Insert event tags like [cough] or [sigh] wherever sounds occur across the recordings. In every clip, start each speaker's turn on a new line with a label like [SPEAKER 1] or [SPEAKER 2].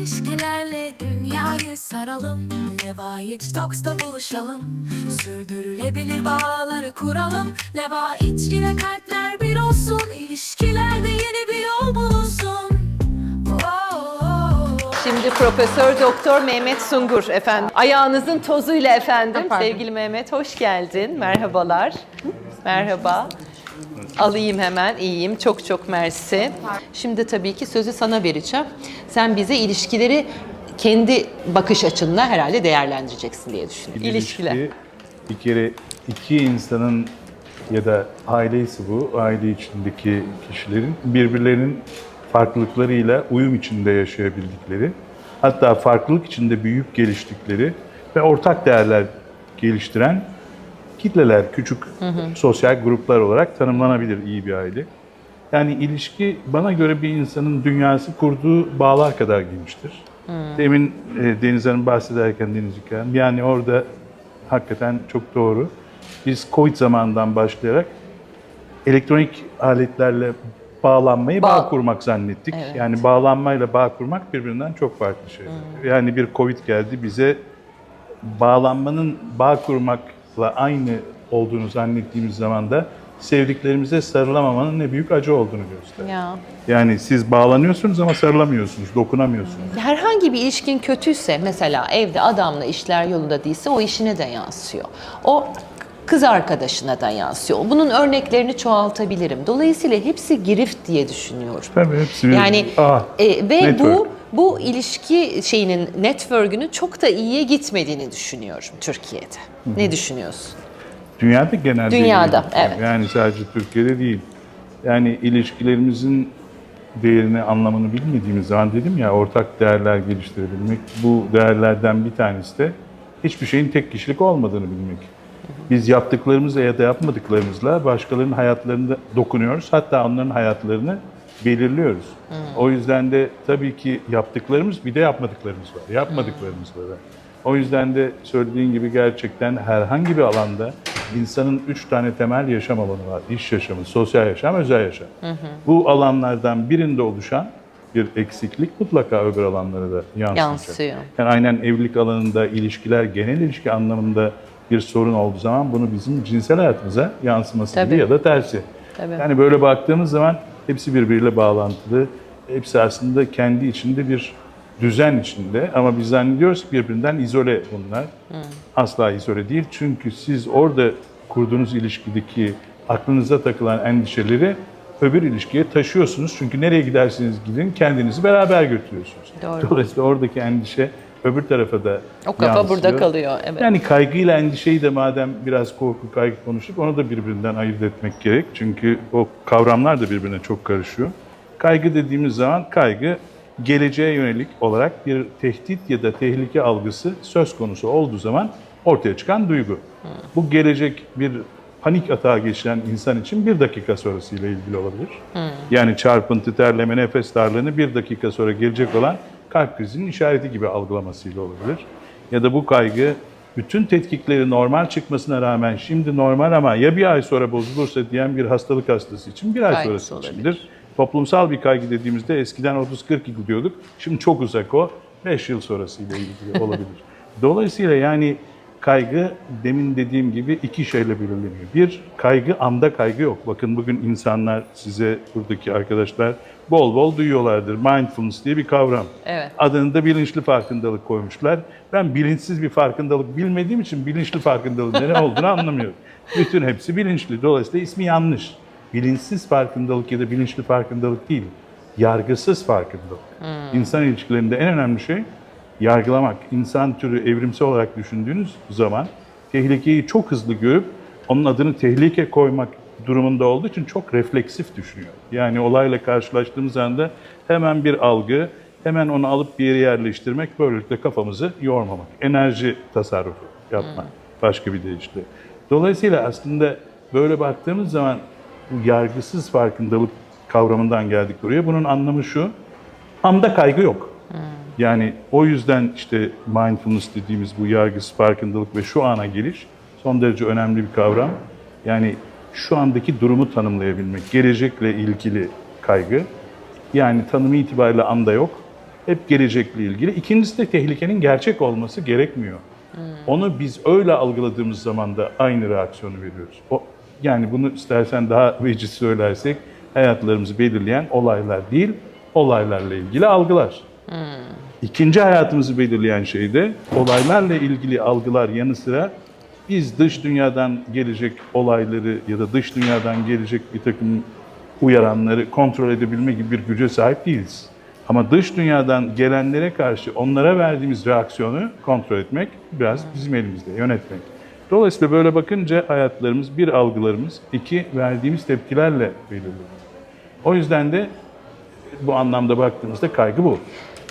[SPEAKER 1] ilişkilerle dünyayı saralım Leva X Talks'ta buluşalım Sürdürülebilir bağları kuralım Leva X ile kalpler bir olsun İlişkilerde yeni bir yol bulunsun.
[SPEAKER 2] Şimdi Profesör Doktor Mehmet Sungur efendim. Ayağınızın tozuyla efendim. Sevgili Mehmet hoş geldin. Merhabalar. Merhaba. Alayım hemen. İyiyim. Çok çok mersi. Şimdi tabii ki sözü sana vereceğim. Sen bize ilişkileri kendi bakış açınla herhalde değerlendireceksin diye düşünüyorum. İlişkiler.
[SPEAKER 3] ilişki, Bir kere iki insanın ya da aileyse bu, aile içindeki kişilerin birbirlerinin farklılıklarıyla uyum içinde yaşayabildikleri, hatta farklılık içinde büyüyüp geliştikleri ve ortak değerler geliştiren kitleler, küçük sosyal gruplar olarak tanımlanabilir iyi bir aile. Yani ilişki bana göre bir insanın dünyası kurduğu bağlar kadar geniştir. Demin e, Deniz Hanım bahsederken Deniz Hikayem, yani orada hakikaten çok doğru. Biz Covid zamanından başlayarak elektronik aletlerle bağlanmayı bağ,
[SPEAKER 2] Bağ-
[SPEAKER 3] kurmak zannettik.
[SPEAKER 2] Evet.
[SPEAKER 3] Yani bağlanmayla bağ kurmak birbirinden çok farklı şeyler. Yani bir Covid geldi bize bağlanmanın bağ kurmakla aynı olduğunu zannettiğimiz zaman da sevdiklerimize sarılamamanın ne büyük acı olduğunu gösterdi.
[SPEAKER 2] Ya.
[SPEAKER 3] Yani siz bağlanıyorsunuz ama sarılamıyorsunuz, dokunamıyorsunuz.
[SPEAKER 2] Herhangi bir ilişkin kötüyse mesela evde adamla işler yolunda değilse o işine de yansıyor. O kız arkadaşına da yansıyor. Bunun örneklerini çoğaltabilirim. Dolayısıyla hepsi girift diye düşünüyorum.
[SPEAKER 3] Tabii hepsi bir-
[SPEAKER 2] Yani
[SPEAKER 3] Ah,
[SPEAKER 2] e, ve
[SPEAKER 3] network.
[SPEAKER 2] bu bu ilişki şeyinin network'ünün çok da iyiye gitmediğini düşünüyorum Türkiye'de. Ne düşünüyorsun?
[SPEAKER 3] Dünyada genelde
[SPEAKER 2] Dünyada, evet.
[SPEAKER 3] Yani sadece Türkiye'de değil. Yani ilişkilerimizin değerini, anlamını bilmediğimiz zaman dedim ya ortak değerler geliştirebilmek. Bu değerlerden bir tanesi de hiçbir şeyin tek kişilik olmadığını bilmek. Biz yaptıklarımızla ya da yapmadıklarımızla başkalarının hayatlarında dokunuyoruz. Hatta onların hayatlarını belirliyoruz. O yüzden de tabii ki yaptıklarımız bir de yapmadıklarımız var. Yapmadıklarımız var. O yüzden de söylediğin gibi gerçekten herhangi bir alanda insanın üç tane temel yaşam alanı var. İş yaşamı, sosyal yaşam, özel yaşam. Bu alanlardan birinde oluşan bir eksiklik mutlaka öbür alanlara da yansıyacak.
[SPEAKER 2] Yansıyor.
[SPEAKER 3] Yani aynen evlilik alanında, ilişkiler, genel ilişki anlamında bir sorun olduğu zaman bunu bizim cinsel hayatımıza yansıması
[SPEAKER 2] Tabii.
[SPEAKER 3] gibi ya da tersi.
[SPEAKER 2] Tabii.
[SPEAKER 3] Yani böyle baktığımız zaman hepsi birbiriyle bağlantılı. Hepsi aslında kendi içinde bir düzen içinde ama biz zannediyoruz ki birbirinden izole bunlar. Asla izole değil. Çünkü siz orada kurduğunuz ilişkideki aklınıza takılan endişeleri öbür ilişkiye taşıyorsunuz. Çünkü nereye giderseniz gidin kendinizi beraber götürüyorsunuz.
[SPEAKER 2] Doğru.
[SPEAKER 3] Dolayısıyla oradaki endişe öbür tarafa da
[SPEAKER 2] O kafa
[SPEAKER 3] yansıyor.
[SPEAKER 2] burada kalıyor. Evet.
[SPEAKER 3] Yani kaygıyla endişeyi de madem biraz korku kaygı konuştuk onu da birbirinden ayırt etmek gerek. Çünkü o kavramlar da birbirine çok karışıyor. Kaygı dediğimiz zaman kaygı geleceğe yönelik olarak bir tehdit ya da tehlike algısı söz konusu olduğu zaman ortaya çıkan duygu. Bu gelecek bir panik atağa geçiren insan için bir dakika sonrasıyla ilgili olabilir. Yani çarpıntı, terleme, nefes darlığını bir dakika sonra gelecek olan kalp krizinin işareti gibi algılamasıyla olabilir. Ya da bu kaygı bütün tetkikleri normal çıkmasına rağmen şimdi normal ama ya bir ay sonra bozulursa diyen bir hastalık hastası için bir ay
[SPEAKER 2] Kaygısı
[SPEAKER 3] sonrası
[SPEAKER 2] olabilir.
[SPEAKER 3] içindir. Toplumsal bir kaygı dediğimizde eskiden 30-40 yıl diyorduk. Şimdi çok uzak o. 5 yıl sonrasıyla ilgili olabilir. [laughs] Dolayısıyla yani kaygı demin dediğim gibi iki şeyle belirleniyor. Bir, kaygı anda kaygı yok. Bakın bugün insanlar size buradaki arkadaşlar bol bol duyuyorlardır. Mindfulness diye bir kavram.
[SPEAKER 2] Evet.
[SPEAKER 3] Adını da bilinçli farkındalık koymuşlar. Ben bilinçsiz bir farkındalık bilmediğim için bilinçli farkındalığın ne olduğunu [laughs] anlamıyorum. Bütün hepsi bilinçli. Dolayısıyla ismi yanlış. Bilinçsiz farkındalık ya da bilinçli farkındalık değil. Yargısız farkındalık. İnsan ilişkilerinde en önemli şey yargılamak. İnsan türü evrimsel olarak düşündüğünüz zaman tehlikeyi çok hızlı görüp onun adını tehlike koymak durumunda olduğu için çok refleksif düşünüyor. Yani olayla karşılaştığımız anda hemen bir algı, hemen onu alıp bir yere yerleştirmek, böylelikle kafamızı yormamak. Enerji tasarrufu yapmak başka bir deyişle. Dolayısıyla aslında böyle baktığımız zaman bu yargısız farkındalık kavramından geldik buraya. Bunun anlamı şu, anda kaygı yok. Yani o yüzden işte mindfulness dediğimiz bu yargısız farkındalık ve şu ana geliş son derece önemli bir kavram. Yani şu andaki durumu tanımlayabilmek, gelecekle ilgili kaygı. Yani tanımı itibariyle anda yok hep gelecekle ilgili. İkincisi de tehlikenin gerçek olması gerekmiyor. Onu biz öyle algıladığımız zaman da aynı reaksiyonu veriyoruz. O, yani bunu istersen daha veciz söylersek hayatlarımızı belirleyen olaylar değil, olaylarla ilgili algılar. İkinci hayatımızı belirleyen şey de olaylarla ilgili algılar yanı sıra biz dış dünyadan gelecek olayları ya da dış dünyadan gelecek bir takım uyaranları kontrol edebilme gibi bir güce sahip değiliz. Ama dış dünyadan gelenlere karşı onlara verdiğimiz reaksiyonu kontrol etmek biraz bizim elimizde, yönetmek. Dolayısıyla böyle bakınca hayatlarımız bir algılarımız, iki verdiğimiz tepkilerle belirleniyor. O yüzden de bu anlamda baktığımızda kaygı bu.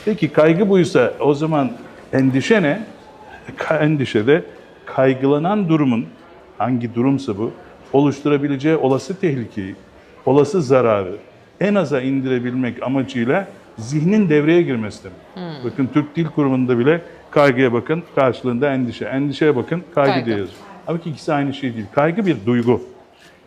[SPEAKER 3] Peki kaygı buysa o zaman endişe ne? Ka- Endişe de kaygılanan durumun, hangi durumsa bu, oluşturabileceği olası tehlikeyi, olası zararı en aza indirebilmek amacıyla zihnin devreye girmesi demek. Bakın Türk Dil Kurumu'nda bile kaygıya bakın, karşılığında endişe. Endişeye bakın, kaygı,
[SPEAKER 2] Kaygı.
[SPEAKER 3] diye yazıyor. Halbuki ikisi aynı şey değil. Kaygı bir duygu.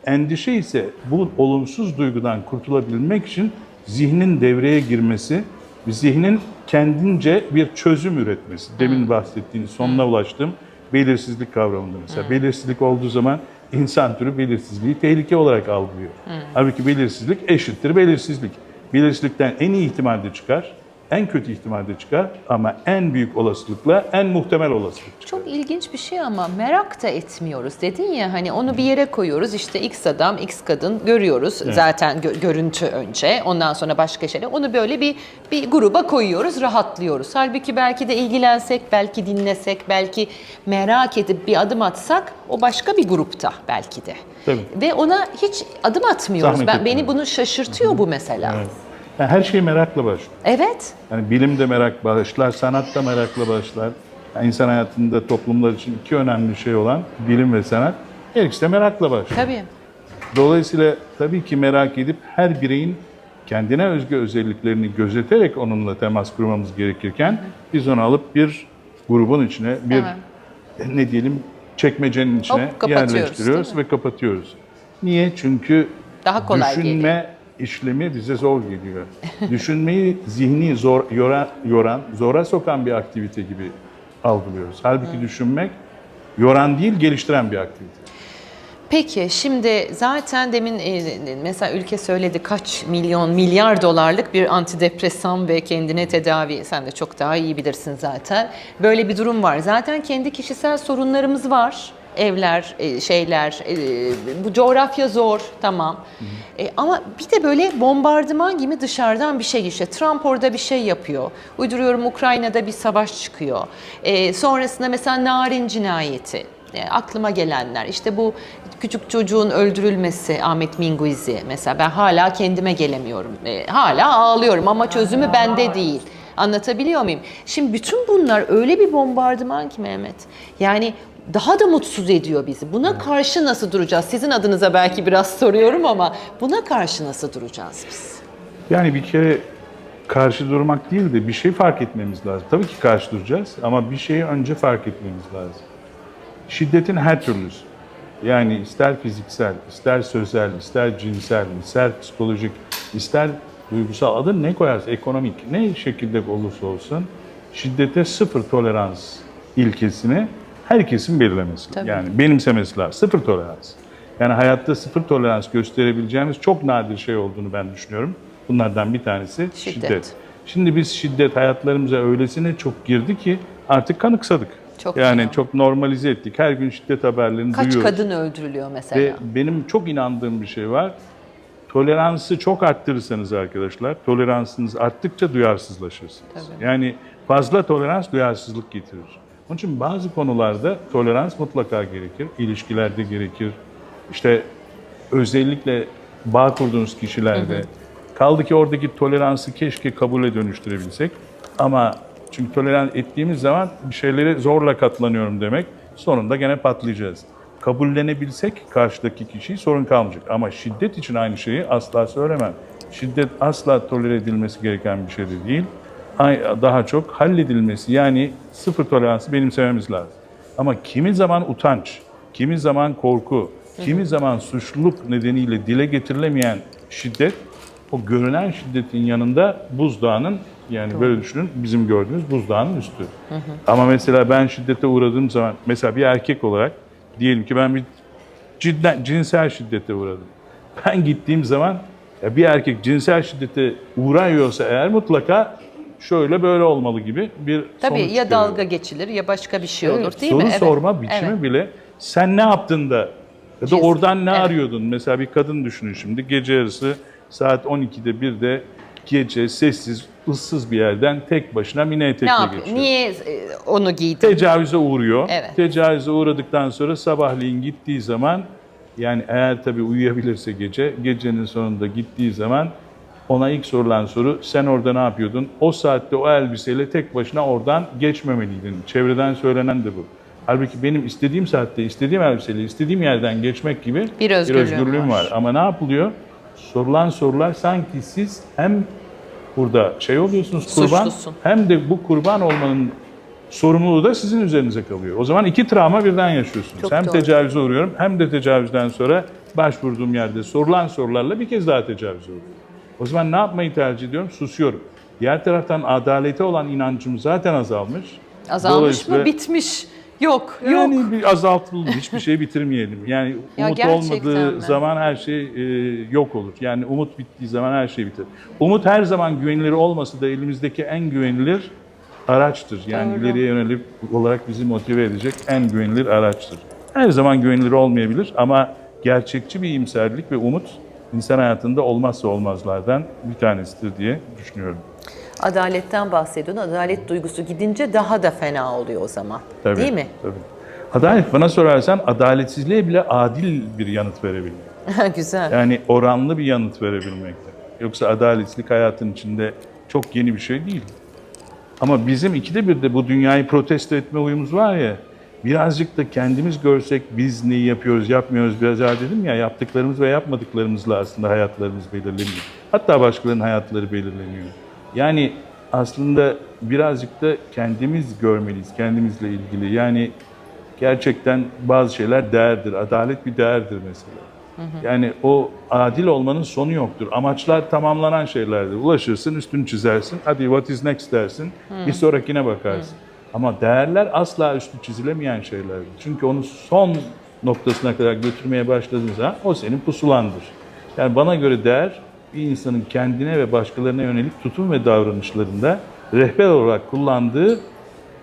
[SPEAKER 3] Endişe ise bu olumsuz duygudan kurtulabilmek için zihnin devreye girmesi zihnin kendince bir çözüm üretmesi. Demin bahsettiğiniz sonuna ulaştığım belirsizlik kavramında mesela. Belirsizlik olduğu zaman insan türü belirsizliği tehlike olarak algılıyor. Halbuki belirsizlik eşittir belirsizlik. Belirsizlikten en iyi ihtimalde çıkar, en kötü ihtimalde çıkar ama en büyük olasılıkla en muhtemel olasılık çıkar.
[SPEAKER 2] Çok ilginç bir şey ama merak da etmiyoruz. Dedin ya hani onu bir yere koyuyoruz işte X adam, X kadın görüyoruz zaten gö- görüntü önce. Ondan sonra başka şeyler. Onu böyle bir bir gruba koyuyoruz, rahatlıyoruz. Halbuki belki de ilgilensek, belki dinlesek, belki merak edip bir adım atsak o başka bir grupta belki de.
[SPEAKER 3] Tabii.
[SPEAKER 2] Ve ona hiç adım atmıyoruz.
[SPEAKER 3] Zahmet
[SPEAKER 2] Ben beni bunu şaşırtıyor bu mesela.
[SPEAKER 3] Evet. Yani her şey merakla başlıyor.
[SPEAKER 2] Evet.
[SPEAKER 3] Yani bilim de merak başlar, sanat da merakla başlar. Yani insan hayatında toplumlar için iki önemli şey olan bilim ve sanat, her ikisi de merakla başlıyor.
[SPEAKER 2] Tabii.
[SPEAKER 3] Dolayısıyla tabii ki merak edip her bireyin kendine özgü özelliklerini gözeterek onunla temas kurmamız gerekirken biz onu alıp bir grubun içine, bir
[SPEAKER 2] Evet.
[SPEAKER 3] ne diyelim çekmecenin içine
[SPEAKER 2] Hop,
[SPEAKER 3] yerleştiriyoruz ve kapatıyoruz. Niye? Çünkü
[SPEAKER 2] Daha kolay
[SPEAKER 3] düşünme işlemi bize zor geliyor. Düşünmeyi zihni zor yoran, yoran, zora sokan bir aktivite gibi algılıyoruz. Halbuki düşünmek yoran değil, geliştiren bir aktivite.
[SPEAKER 2] Peki şimdi zaten demin e, mesela ülke söyledi kaç milyon milyar dolarlık bir antidepresan ve kendine tedavi sen de çok daha iyi bilirsin zaten. Böyle bir durum var. Zaten kendi kişisel sorunlarımız var. Evler, e, şeyler, e, bu coğrafya zor tamam. E, ama bir de böyle bombardıman gibi dışarıdan bir şey işte. Trump orada bir şey yapıyor. Uyduruyorum Ukrayna'da bir savaş çıkıyor. Sonrasında mesela narin cinayeti. Aklıma gelenler işte bu küçük çocuğun öldürülmesi Ahmet Minguizi mesela ben hala kendime gelemiyorum. Hala ağlıyorum ama çözümü bende değil. Anlatabiliyor muyum? Şimdi bütün bunlar öyle bir bombardıman ki Mehmet. Yani daha da mutsuz ediyor bizi. Buna karşı nasıl duracağız? Sizin adınıza belki biraz [laughs] soruyorum ama buna karşı nasıl duracağız biz?
[SPEAKER 3] Yani bir kere karşı durmak değil de bir şey fark etmemiz lazım. Tabii ki karşı duracağız ama bir şeyi önce fark etmemiz lazım. Şiddetin her türlüsü. Yani ister fiziksel, ister sözel, ister cinsel, ister psikolojik, ister duygusal adı ne koyarsa ekonomik ne şekilde olursa olsun şiddete sıfır tolerans ilkesini herkesin belirlemesi.
[SPEAKER 2] Tabii.
[SPEAKER 3] Yani benimsemesi lazım. Sıfır tolerans. Yani hayatta sıfır tolerans gösterebileceğimiz çok nadir şey olduğunu ben düşünüyorum. Bunlardan bir tanesi
[SPEAKER 2] Şiddet.
[SPEAKER 3] şiddet. Şimdi biz şiddet hayatlarımıza öylesine çok girdi ki artık kanıksadık.
[SPEAKER 2] Çok
[SPEAKER 3] yani
[SPEAKER 2] fena.
[SPEAKER 3] çok normalize ettik. Her gün şiddet haberlerini
[SPEAKER 2] Kaç
[SPEAKER 3] duyuyoruz.
[SPEAKER 2] kadın öldürülüyor mesela?
[SPEAKER 3] Ve benim çok inandığım bir şey var. Toleransı çok arttırırsanız arkadaşlar, toleransınız arttıkça duyarsızlaşırsınız. Yani fazla tolerans duyarsızlık getirir. Onun için bazı konularda tolerans mutlaka gerekir. İlişkilerde gerekir. İşte özellikle bağ kurduğunuz kişilerde. Kaldı ki oradaki toleransı keşke kabule dönüştürebilsek. Ama çünkü tolerans ettiğimiz zaman bir şeylere zorla katlanıyorum demek. Sonunda gene patlayacağız. Kabullenebilsek karşıdaki kişiyi sorun kalmayacak. Ama şiddet için aynı şeyi asla söylemem. Şiddet asla tolere edilmesi gereken bir şey de değil. Daha çok halledilmesi yani sıfır toleransı benimsememiz lazım. Ama kimi zaman utanç, kimi zaman korku, kimi zaman suçluluk nedeniyle dile getirilemeyen şiddet o görünen şiddetin yanında buzdağının Yani böyle düşünün bizim gördüğümüz buzdağının üstü. Ama mesela ben şiddete uğradığım zaman mesela bir erkek olarak diyelim ki ben bir cidden cinsel şiddete uğradım. Ben gittiğim zaman ya bir erkek cinsel şiddete uğrayıyorsa eğer mutlaka şöyle böyle olmalı gibi bir
[SPEAKER 2] Tabii
[SPEAKER 3] sonuç
[SPEAKER 2] ya dalga geçilir ya başka bir şey
[SPEAKER 3] Evet,
[SPEAKER 2] olur değil
[SPEAKER 3] soru
[SPEAKER 2] mi? Evet.
[SPEAKER 3] sorma biçimi
[SPEAKER 2] Evet.
[SPEAKER 3] bile sen ne yaptın da ya da oradan ne
[SPEAKER 2] evet.
[SPEAKER 3] arıyordun? Mesela bir kadın düşünün şimdi gece yarısı saat 12'de 1'de gece sessiz, ıssız bir yerden tek başına mini
[SPEAKER 2] Ne
[SPEAKER 3] etekle
[SPEAKER 2] yapıyor?
[SPEAKER 3] geçiyor.
[SPEAKER 2] Niye e, onu giydin?
[SPEAKER 3] Tecavüze uğruyor.
[SPEAKER 2] Evet.
[SPEAKER 3] Tecavüze uğradıktan sonra sabahleyin gittiği zaman yani eğer tabii uyuyabilirse gece, gecenin sonunda gittiği zaman ona ilk sorulan soru sen orada ne yapıyordun? O saatte o elbiseyle tek başına oradan geçmemeliydin. Çevreden söylenen de bu. Halbuki benim istediğim saatte, istediğim elbiseyle, istediğim yerden geçmek gibi
[SPEAKER 2] Bir özgürlüğüm var.
[SPEAKER 3] var. Ama ne yapılıyor? Sorulan sorular sanki siz hem burada şey oluyorsunuz kurban
[SPEAKER 2] Suçlusun.
[SPEAKER 3] hem de bu kurban olmanın sorumluluğu da sizin üzerinize kalıyor. O zaman iki travma birden yaşıyorsunuz.
[SPEAKER 2] Çok
[SPEAKER 3] hem
[SPEAKER 2] doğru.
[SPEAKER 3] tecavüze uğruyorum hem de tecavüzden sonra başvurduğum yerde sorulan sorularla bir kez daha tecavüze uğruyorum. O zaman ne yapmayı tercih ediyorum? Susuyorum. Diğer taraftan adalete olan inancım zaten azalmış.
[SPEAKER 2] Azalmış mı? Bitmiş. Yok,
[SPEAKER 3] yani
[SPEAKER 2] yok.
[SPEAKER 3] bir azaltalım, hiçbir şey bitirmeyelim. Yani [laughs]
[SPEAKER 2] Ya
[SPEAKER 3] umut olmadığı
[SPEAKER 2] mi?
[SPEAKER 3] zaman her şey e, yok olur. Yani umut bittiği zaman her şey biter. Umut her zaman güvenilir olmasa da elimizdeki en güvenilir araçtır. Yani
[SPEAKER 2] Doğru.
[SPEAKER 3] ileriye yönelik olarak bizi motive edecek en güvenilir araçtır. Her zaman güvenilir olmayabilir ama gerçekçi bir iyimserlik ve umut insan hayatında olmazsa olmazlardan bir tanesidir diye düşünüyorum.
[SPEAKER 2] Adaletten bahsediyorsun. Adalet duygusu gidince daha da fena oluyor o zaman.
[SPEAKER 3] Tabii,
[SPEAKER 2] Değil mi?
[SPEAKER 3] Tabii. Adalet bana sorarsan adaletsizliğe bile adil bir yanıt verebilmek.
[SPEAKER 2] Güzel.
[SPEAKER 3] Yani oranlı bir yanıt verebilmekte. Yoksa adaletsizlik hayatın içinde çok yeni bir şey değil. Ama bizim ikide bir de bu dünyayı protesto etme huyumuz var ya, birazcık da kendimiz görsek biz neyi yapıyoruz, yapmıyoruz biraz daha dedim ya, yaptıklarımız ve yapmadıklarımızla aslında hayatlarımız belirleniyor. Hatta başkalarının hayatları belirleniyor. Yani aslında birazcık da kendimiz görmeliyiz, kendimizle ilgili. Yani gerçekten bazı şeyler değerdir. Adalet bir değerdir mesela. Yani o adil olmanın sonu yoktur. Amaçlar tamamlanan şeylerdir. Ulaşırsın, üstünü çizersin. Hadi what is next dersin. Bir sonrakine bakarsın. Ama değerler asla üstü çizilemeyen şeylerdir. Çünkü onu son noktasına kadar götürmeye başladığın zaman o senin pusulandır. Yani bana göre değer bir insanın kendine ve başkalarına yönelik tutum ve davranışlarında rehber olarak kullandığı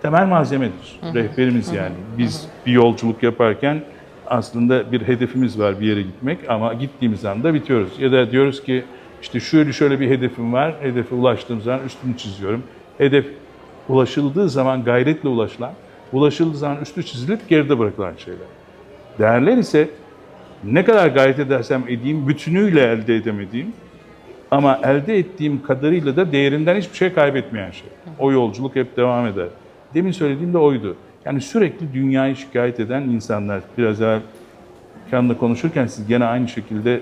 [SPEAKER 3] temel malzemedir. Rehberimiz yani. Biz bir yolculuk yaparken aslında bir hedefimiz var bir yere gitmek ama gittiğimiz anda bitiyoruz. Ya da diyoruz ki işte şöyle şöyle bir hedefim var. Hedefe ulaştığım zaman üstünü çiziyorum. Hedef ulaşıldığı zaman gayretle ulaşılan, ulaşıldığı zaman üstü çizilip geride bırakılan şeyler. Değerler ise ne kadar gayret edersem edeyim bütünüyle elde edemediğim ama elde ettiğim kadarıyla da değerinden hiçbir şey kaybetmeyen şey. O yolculuk hep devam eder. Demin söylediğim de oydu. Yani sürekli dünyayı şikayet eden insanlar. Biraz evvel Kan'la konuşurken siz gene aynı şekilde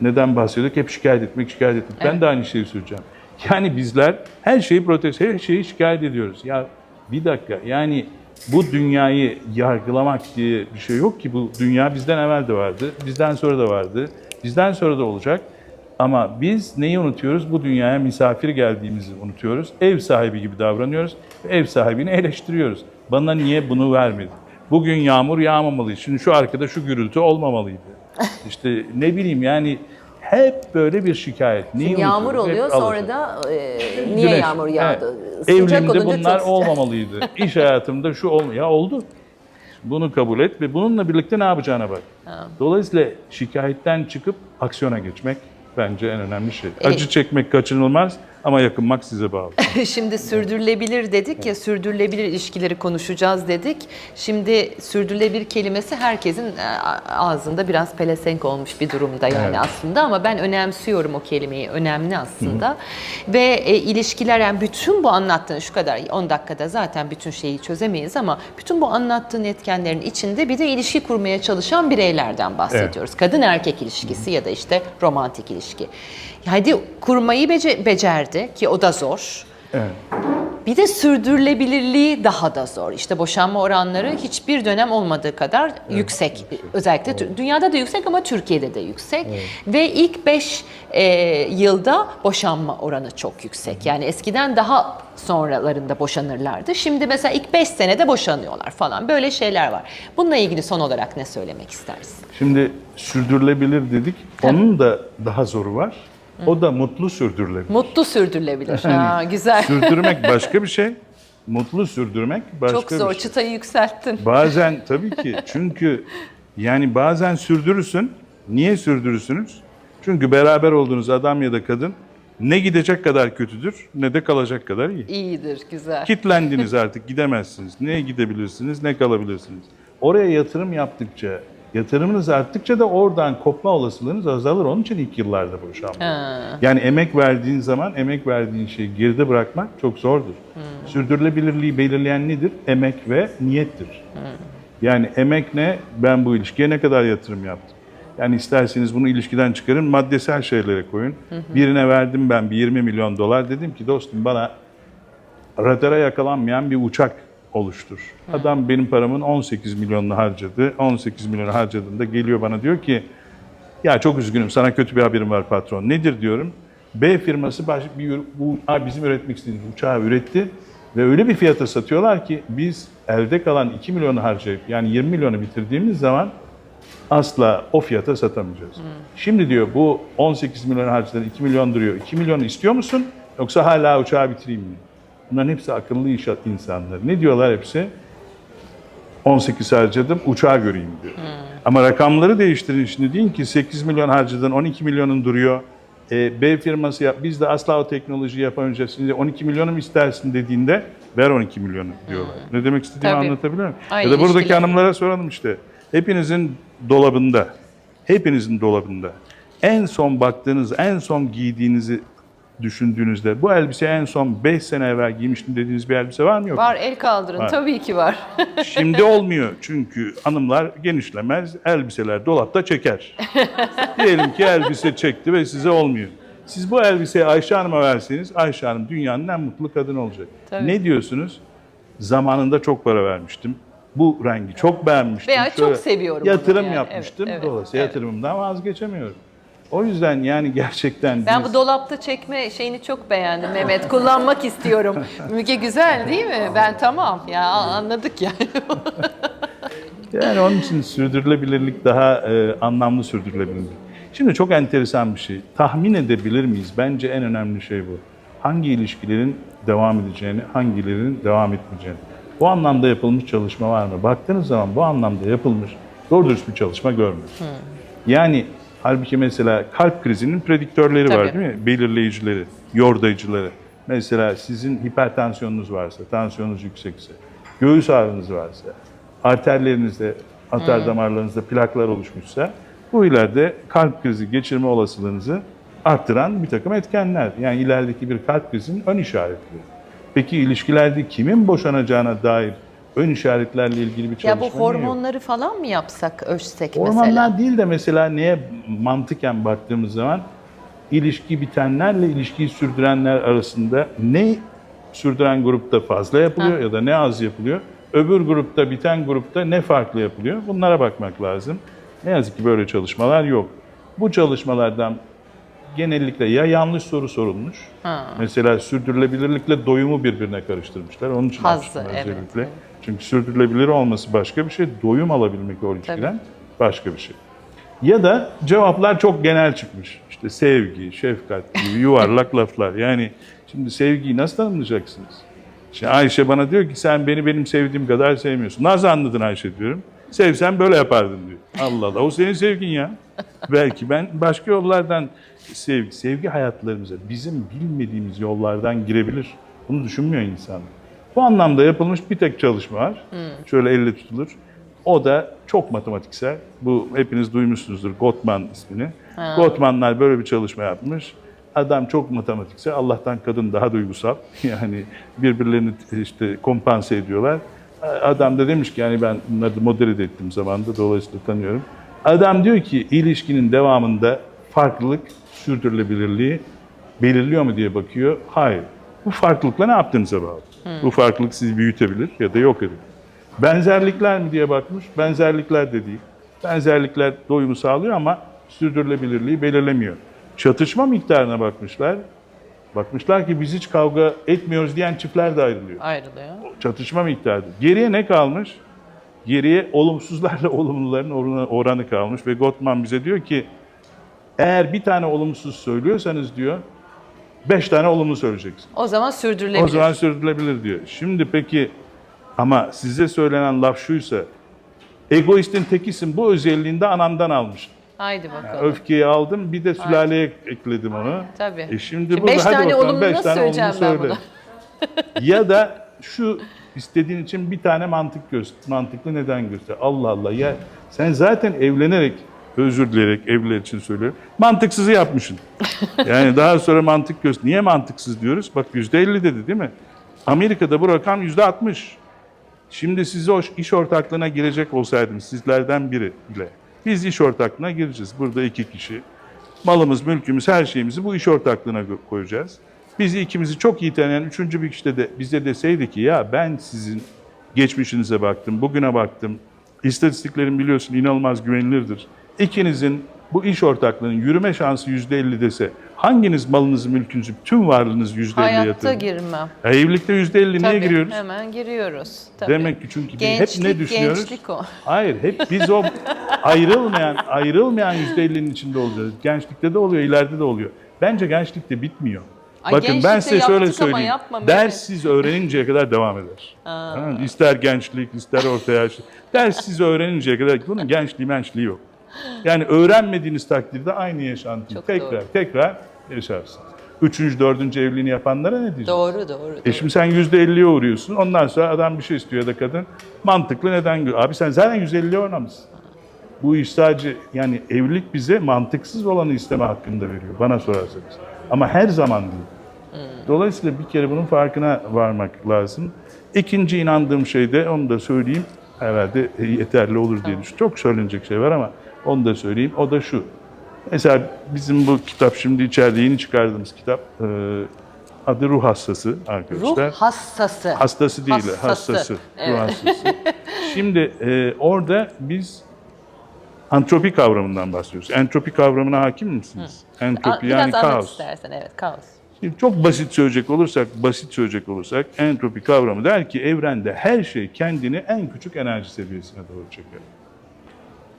[SPEAKER 3] neden bahsediyorduk? Hep şikayet etmek, şikayet etmek. Ben de aynı şeyi söyleyeceğim. Yani bizler her şeyi protesto, her şeyi şikayet ediyoruz. Ya bir dakika yani bu dünyayı yargılamak diye bir şey yok ki. Bu dünya bizden evvel de vardı, bizden sonra da vardı, bizden sonra da olacak. Ama biz neyi unutuyoruz? Bu dünyaya misafir geldiğimizi unutuyoruz. Ev sahibi gibi davranıyoruz. Ev sahibini eleştiriyoruz. Bana niye bunu vermedi? Bugün yağmur yağmamalıydı. Şimdi şu arkada şu gürültü olmamalıydı. İşte ne bileyim yani hep böyle bir şikayet. Neyi
[SPEAKER 2] Şimdi yağmur?
[SPEAKER 3] Hep
[SPEAKER 2] oluyor sonra
[SPEAKER 3] alacak.
[SPEAKER 2] da e, niye
[SPEAKER 3] Güneş.
[SPEAKER 2] yağmur yağdı?
[SPEAKER 3] Evet.
[SPEAKER 2] Sıcak olunca
[SPEAKER 3] bunlar
[SPEAKER 2] çok [laughs] sıcak.
[SPEAKER 3] olmamalıydı. İş hayatımda şu olma ya oldu. Bunu kabul et ve bununla birlikte ne yapacağına bak. Dolayısıyla şikayetten çıkıp aksiyona geçmek bence en önemli şey. Acı çekmek kaçınılmaz ama yakınmak size bağlı. [laughs]
[SPEAKER 2] Şimdi sürdürülebilir dedik ya, sürdürülebilir ilişkileri konuşacağız dedik. Şimdi sürdürülebilir kelimesi herkesin e, ağzında biraz pelesenk olmuş bir durumda yani
[SPEAKER 3] Evet.
[SPEAKER 2] aslında ama ben önemsiyorum o kelimeyi, önemli aslında. Ve e, ilişkiler yani bütün bu anlattığın şu kadar 10 dakikada zaten bütün şeyi çözemeyiz ama bütün bu anlattığın etkenlerin içinde bir de ilişki kurmaya çalışan bireylerden bahsediyoruz. Kadın erkek ilişkisi ya da işte romantik ilişki. Hadi kurmayı bece- becerdi ki o da zor.
[SPEAKER 3] Evet.
[SPEAKER 2] Bir de sürdürülebilirliği daha da zor. İşte boşanma oranları hiçbir dönem olmadığı kadar yüksek. Özellikle tü- dünyada da yüksek ama Türkiye'de de yüksek. Ve ilk 5 yılda boşanma oranı çok yüksek. Yani eskiden daha sonralarında boşanırlardı. Şimdi mesela ilk 5 senede boşanıyorlar falan. Böyle şeyler var. Bununla ilgili son olarak ne söylemek istersin?
[SPEAKER 3] Şimdi sürdürülebilir dedik. Onun da daha zoru var. O da mutlu sürdürülebilir.
[SPEAKER 2] Mutlu sürdürülebilir. Ha, güzel.
[SPEAKER 3] Sürdürmek [laughs] başka bir şey. Mutlu sürdürmek başka
[SPEAKER 2] Çok zor.
[SPEAKER 3] bir şey.
[SPEAKER 2] Çıtayı yükselttin.
[SPEAKER 3] Bazen tabii ki çünkü yani bazen sürdürürsün. Niye sürdürürsünüz? Çünkü beraber olduğunuz adam ya da kadın ne gidecek kadar kötüdür ne de kalacak kadar iyi.
[SPEAKER 2] İyidir, güzel.
[SPEAKER 3] Kitlendiniz artık gidemezsiniz. Ne gidebilirsiniz ne kalabilirsiniz. Oraya yatırım yaptıkça, yatırımınız arttıkça da oradan kopma olasılığınız azalır. Onun için ilk yıllarda boşanma.
[SPEAKER 2] Ha.
[SPEAKER 3] Yani emek verdiğin zaman emek verdiğin şeyi geride bırakmak çok zordur. Sürdürülebilirliği belirleyen nedir? Emek ve niyettir. Yani emek ne? Ben bu ilişkiye ne kadar yatırım yaptım? Yani isterseniz bunu ilişkiden çıkarın, maddesel şeylere koyun. Birine verdim ben bir 20 milyon dolar. Dedim ki dostum bana radara yakalanmayan bir uçak oluştur. Adam benim paramın 18 milyonunu harcadı. 18 milyonu harcadığında geliyor bana diyor ki ya çok üzgünüm sana kötü bir haberim var patron. Nedir diyorum. B firması baş, bir, bu, bizim üretmek istediğimiz uçağı üretti ve öyle bir fiyata satıyorlar ki biz elde kalan 2 milyonu harcayıp yani 20 milyonu bitirdiğimiz zaman asla o fiyata satamayacağız. Şimdi diyor bu 18 milyon harcadan 2 milyon duruyor. 2 milyonu istiyor musun yoksa hala uçağı bitireyim mi? Bunların hepsi akıllı iş insanlar. Ne diyorlar hepsi? 18 harcadım, uçağı göreyim diyor. Ama rakamları değiştirin şimdi deyin ki 8 milyon harcadın, 12 milyonun duruyor. E, B firması yap, biz de asla o teknolojiyi yapamayacağız. Şimdi 12 milyonu mu istersin dediğinde ver 12 milyonu diyorlar. Ne demek istediğimi
[SPEAKER 2] Tabii.
[SPEAKER 3] anlatabiliyor muyum?
[SPEAKER 2] Aynı
[SPEAKER 3] ya da buradaki
[SPEAKER 2] ilişkiler.
[SPEAKER 3] hanımlara soralım işte. Hepinizin dolabında, hepinizin dolabında en son baktığınız, en son giydiğinizi düşündüğünüzde bu elbise en son 5 sene evvel giymiştim dediğiniz bir elbise var mı yok? mu?
[SPEAKER 2] Var el kaldırın.
[SPEAKER 3] Var.
[SPEAKER 2] Tabii ki var. [laughs]
[SPEAKER 3] Şimdi olmuyor çünkü hanımlar genişlemez, elbiseler dolapta çeker. [laughs] Diyelim ki elbise çekti ve size olmuyor. Siz bu elbiseyi Ayşe Hanım'a verseniz Ayşe Hanım dünyanın en mutlu kadını olacak.
[SPEAKER 2] Tabii.
[SPEAKER 3] Ne diyorsunuz? Zamanında çok para vermiştim. Bu rengi çok beğenmiştim.
[SPEAKER 2] Veya çok seviyorum
[SPEAKER 3] Yatırım
[SPEAKER 2] yani.
[SPEAKER 3] yapmıştım.
[SPEAKER 2] Evet, evet,
[SPEAKER 3] Dolayısıyla
[SPEAKER 2] evet.
[SPEAKER 3] yatırımımdan vazgeçemiyorum. O yüzden yani gerçekten
[SPEAKER 2] Ben
[SPEAKER 3] biz-
[SPEAKER 2] bu dolapta çekme şeyini çok beğendim Mehmet. Kullanmak istiyorum. [laughs] Müge güzel değil mi? Ben tamam. Ya anladık yani. [laughs]
[SPEAKER 3] Yani onun için sürdürülebilirlik daha e, anlamlı sürdürülebilirlik. Şimdi çok enteresan bir şey. Tahmin edebilir miyiz? Bence en önemli şey bu. Hangi ilişkilerin devam edeceğini, hangilerinin devam etmeyeceğini. Bu anlamda yapılmış çalışma var mı? Baktığınız zaman bu anlamda yapılmış doğru dürüst bir çalışma görmüyoruz. Yani halbuki mesela kalp krizinin prediktörleri var
[SPEAKER 2] Tabii.
[SPEAKER 3] değil mi? Belirleyicileri, yordayıcıları. Mesela sizin hipertansiyonunuz varsa, tansiyonunuz yüksekse, göğüs ağrınız varsa, arterlerinizde, arter damarlarınızda plaklar oluşmuşsa bu ileride kalp krizi geçirme olasılığınızı arttıran bir takım etkenler. Yani ilerideki bir kalp krizinin ön işaretleri. Peki ilişkilerde kimin boşanacağına dair ön işaretlerle ilgili bir çalışma
[SPEAKER 2] ya bu
[SPEAKER 3] niye yok?
[SPEAKER 2] hormonları falan mı yapsak, ölçsek
[SPEAKER 3] Ormanlar
[SPEAKER 2] mesela?
[SPEAKER 3] değil de mesela neye mantıken baktığımız zaman ilişki bitenlerle ilişkiyi sürdürenler arasında ne sürdüren grupta fazla yapılıyor
[SPEAKER 2] Ha.
[SPEAKER 3] ya da ne az yapılıyor. Öbür grupta biten grupta ne farklı yapılıyor? Bunlara bakmak lazım. Ne yazık ki böyle çalışmalar yok. Bu çalışmalardan genellikle ya yanlış soru sorulmuş.
[SPEAKER 2] Ha.
[SPEAKER 3] Mesela sürdürülebilirlikle doyumu birbirine karıştırmışlar. Onun için
[SPEAKER 2] Hazzı, evet,
[SPEAKER 3] özellikle.
[SPEAKER 2] evet.
[SPEAKER 3] Çünkü sürdürülebilir olması başka bir şey, doyum alabilmek o ilişkiden başka bir şey. Ya da cevaplar çok genel çıkmış. İşte sevgi, şefkat gibi yuvarlak [laughs] laflar. Yani şimdi sevgiyi nasıl tanımlayacaksınız? Şimdi Ayşe bana diyor ki sen beni benim sevdiğim kadar sevmiyorsun. Nasıl anladın Ayşe diyorum. Sevsen böyle yapardın diyor. Allah Allah o senin sevgin ya. [laughs] Belki ben başka yollardan sevgi, sevgi hayatlarımıza bizim bilmediğimiz yollardan girebilir. Bunu düşünmüyor insan. Bu anlamda yapılmış bir tek çalışma var. Şöyle elle tutulur. O da çok matematiksel. Bu hepiniz duymuşsunuzdur Gottman ismini. Gottmanlar böyle bir çalışma yapmış. Adam çok matematiksel. Allah'tan kadın daha duygusal. [laughs] Yani birbirlerini işte kompanse ediyorlar. Adam da demiş ki yani ben bunları da modere de ettim zamanında dolayısıyla tanıyorum. Adam diyor ki ilişkinin devamında farklılık sürdürülebilirliği belirliyor mu diye bakıyor. Hayır. Bu farklılıkla ne yaptığınıza bağlı. Bu farklılık sizi büyütebilir ya da yok edebilir. Benzerlikler mi diye bakmış. Benzerlikler de değil. Benzerlikler doyumu sağlıyor ama sürdürülebilirliği belirlemiyor. Çatışma miktarına bakmışlar. Bakmışlar ki biz hiç kavga etmiyoruz diyen çiftler de ayrılıyor.
[SPEAKER 2] Ayrılıyor.
[SPEAKER 3] Çatışma miktarı. Geriye ne kalmış? Geriye olumsuzlarla [laughs] olumluların oranı kalmış ve Gottman bize diyor ki eğer bir tane olumsuz söylüyorsanız diyor beş tane olumlu söyleyeceksiniz.
[SPEAKER 2] O zaman sürdürülebilir.
[SPEAKER 3] O zaman sürdürülebilir diyor. Şimdi peki ama size söylenen laf şuysa egoistin tekisin bu özelliğini de anamdan almış.
[SPEAKER 2] Haydi bakalım.
[SPEAKER 3] Öfkeyi aldım bir de sülaleye ekledim onu.
[SPEAKER 2] Tabii.
[SPEAKER 3] E şimdi,
[SPEAKER 2] Şimdi
[SPEAKER 3] burada
[SPEAKER 2] beş
[SPEAKER 3] hadi
[SPEAKER 2] tane
[SPEAKER 3] bakalım
[SPEAKER 2] olumlu
[SPEAKER 3] beş
[SPEAKER 2] nasıl
[SPEAKER 3] tane olumlu
[SPEAKER 2] söyleyeceğim ben
[SPEAKER 3] söyle. [laughs] ya da şu istediğin için bir tane mantık göster, mantıklı neden göster. Allah Allah ya sen zaten evlenerek özür dileyerek evliler için söylüyorum. Mantıksızı yapmışsın. [laughs] Yani daha sonra mantık göster. Niye mantıksız diyoruz? Bak yüzde elli dedi değil mi? Amerika'da bu rakam yüzde altmış. Şimdi size o iş ortaklığına girecek olsaydım sizlerden biri ile biz iş ortaklığına gireceğiz. Burada iki kişi. Malımız, mülkümüz, her şeyimizi bu iş ortaklığına koyacağız. Bizi ikimizi çok iyi tanıyan üçüncü bir kişi de, de bize deseydi ki ya ben sizin geçmişinize baktım, bugüne baktım. İstatistiklerin biliyorsun inanılmaz güvenilirdir. İkinizin bu iş ortaklığının yürüme şansı yüzde elli dese hanginiz malınızı, mülkünüzü, tüm varlığınızı yüzde elli
[SPEAKER 2] Hayatta
[SPEAKER 3] yatırır?
[SPEAKER 2] girmem.
[SPEAKER 3] Ya evlilikte yüzde elli niye giriyoruz?
[SPEAKER 2] Hemen giriyoruz. Tabii.
[SPEAKER 3] Demek ki çünkü
[SPEAKER 2] gençlik,
[SPEAKER 3] hep ne düşünüyoruz?
[SPEAKER 2] Gençlik o. [laughs]
[SPEAKER 3] Hayır, hep biz o ayrılmayan, ayrılmayan yüzde ellinin içinde olacağız. Gençlikte de oluyor, ileride de oluyor. Bence gençlikte bitmiyor.
[SPEAKER 2] Ay,
[SPEAKER 3] Bakın ben size şöyle söyleyeyim. Dersiz öğreninceye kadar devam eder. [laughs] Mı? İster gençlik, ister orta yaşlı. Dersiz öğreninceye kadar bunun gençliği mençliği yok. Yani öğrenmediğiniz takdirde aynı yaşantıyı
[SPEAKER 2] Çok
[SPEAKER 3] tekrar
[SPEAKER 2] doğru.
[SPEAKER 3] tekrar yaşarsınız. Üçüncü, dördüncü evliliğini yapanlara ne diyeceğiz?
[SPEAKER 2] Doğru doğru.
[SPEAKER 3] E şimdi sen %50'ye uğruyorsun. Ondan sonra adam bir şey istiyor ya da kadın. Mantıklı neden? Abi sen zaten 150'ye oynamışsın. Bu iş sadece yani evlilik bize mantıksız olanı isteme hakkını da veriyor bana sorarsanız. Ama her zaman değil. Dolayısıyla bir kere bunun farkına varmak lazım. İkinci inandığım şey de onu da söyleyeyim. Herhalde yeterli olur diye düşünüyorum. Çok söylenecek şey var ama onu da söyleyeyim. O da şu. Mesela bizim bu kitap şimdi içeride yeni çıkardığımız kitap e, adı Ruh Hastası arkadaşlar.
[SPEAKER 2] Ruh hastası.
[SPEAKER 3] Hastası değil,
[SPEAKER 2] Hastası.
[SPEAKER 3] hastası. Ruh
[SPEAKER 2] Evet.
[SPEAKER 3] hastası. [laughs] Şimdi e, orada biz antropi kavramından bahsediyoruz. Entropi kavramına hakim misiniz?
[SPEAKER 2] Aa,
[SPEAKER 3] Entropi
[SPEAKER 2] Biraz
[SPEAKER 3] yani kaos.
[SPEAKER 2] istersen evet kaos.
[SPEAKER 3] Şimdi çok basit söyleyecek olursak, basit söyleyecek olursak entropi kavramı der ki evrende her şey kendini en küçük enerji seviyesine doğru çeker.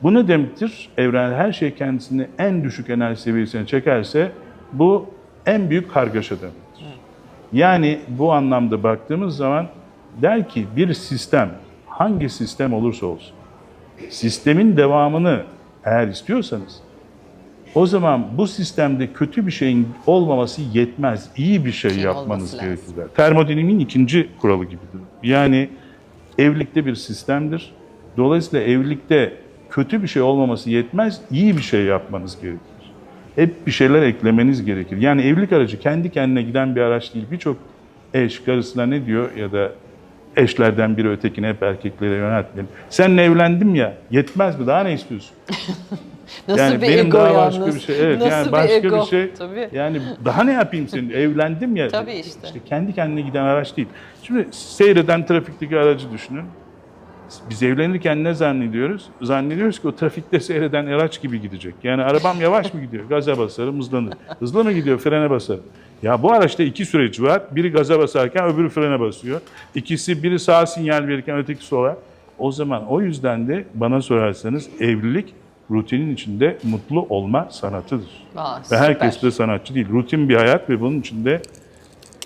[SPEAKER 3] Bu ne demektir? Evren her şey kendisini en düşük enerji seviyesine çekerse bu en büyük kargaşa demektir. Yani bu anlamda baktığımız zaman der ki bir sistem hangi sistem olursa olsun sistemin devamını eğer istiyorsanız o zaman bu sistemde kötü bir şeyin olmaması yetmez. İyi bir şey
[SPEAKER 2] Şey
[SPEAKER 3] yapmanız gerekir. Termodinamiğin ikinci kuralı gibidir. Yani evlilikte bir sistemdir. Dolayısıyla evlilikte kötü bir şey olmaması yetmez. iyi bir şey yapmanız gerekir. Hep bir şeyler eklemeniz gerekir. Yani evlilik aracı kendi kendine giden bir araç değil. Birçok eş karısına ne diyor ya da eşlerden biri ötekine hep erkeklere yöneltmeyelim. Seninle evlendim ya yetmez mi? Daha ne istiyorsun? [laughs]
[SPEAKER 2] Nasıl
[SPEAKER 3] yani
[SPEAKER 2] bir
[SPEAKER 3] benim
[SPEAKER 2] ego
[SPEAKER 3] daha
[SPEAKER 2] yalnız.
[SPEAKER 3] başka bir şey. Evet
[SPEAKER 2] Nasıl
[SPEAKER 3] yani başka
[SPEAKER 2] ego?
[SPEAKER 3] bir şey.
[SPEAKER 2] Tabii.
[SPEAKER 3] Yani daha ne yapayım senin? Evlendim ya.
[SPEAKER 2] Tabii işte.
[SPEAKER 3] İşte kendi kendine giden araç değil. Şimdi seyreden trafikteki aracı düşünün. Biz evlenirken ne zannediyoruz? Zannediyoruz ki o trafikte seyreden araç gibi gidecek. Yani arabam yavaş mı gidiyor? Gaza basarım, hızlanır. Hızlı mı gidiyor? Frene basarım. Ya bu araçta iki süreç var. Biri gaza basarken öbürü frene basıyor. İkisi biri sağa sinyal verirken öteki sola. O zaman o yüzden de bana sorarsanız evlilik rutinin içinde mutlu olma sanatıdır.
[SPEAKER 2] Aa,
[SPEAKER 3] Ve herkes de sanatçı değil. Rutin bir hayat ve bunun içinde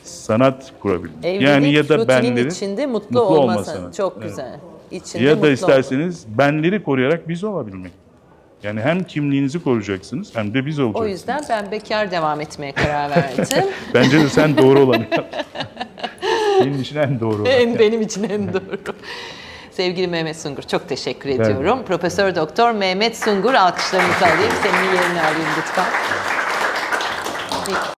[SPEAKER 3] sanat kurabilmek.
[SPEAKER 2] Evlilik
[SPEAKER 3] yani ya da
[SPEAKER 2] rutinin
[SPEAKER 3] benlerin
[SPEAKER 2] içinde mutlu,
[SPEAKER 3] mutlu
[SPEAKER 2] olması.
[SPEAKER 3] olmasını.
[SPEAKER 2] Çok
[SPEAKER 3] Evet.
[SPEAKER 2] İçinde
[SPEAKER 3] ya da isterseniz benleri koruyarak biz olabilmek. Yani hem kimliğinizi koruyacaksınız hem de biz
[SPEAKER 2] O
[SPEAKER 3] olacaksınız.
[SPEAKER 2] yüzden ben bekar devam etmeye karar verdim. [laughs]
[SPEAKER 3] Bence de sen doğru olanı yaptın. Senin için en doğru olan.
[SPEAKER 2] en benim için en doğru. Sevgili Mehmet Sungur çok teşekkür ediyorum. Profesör Doktor Mehmet Sungur alkışlarınızı alayım. Senin yerini alayım lütfen.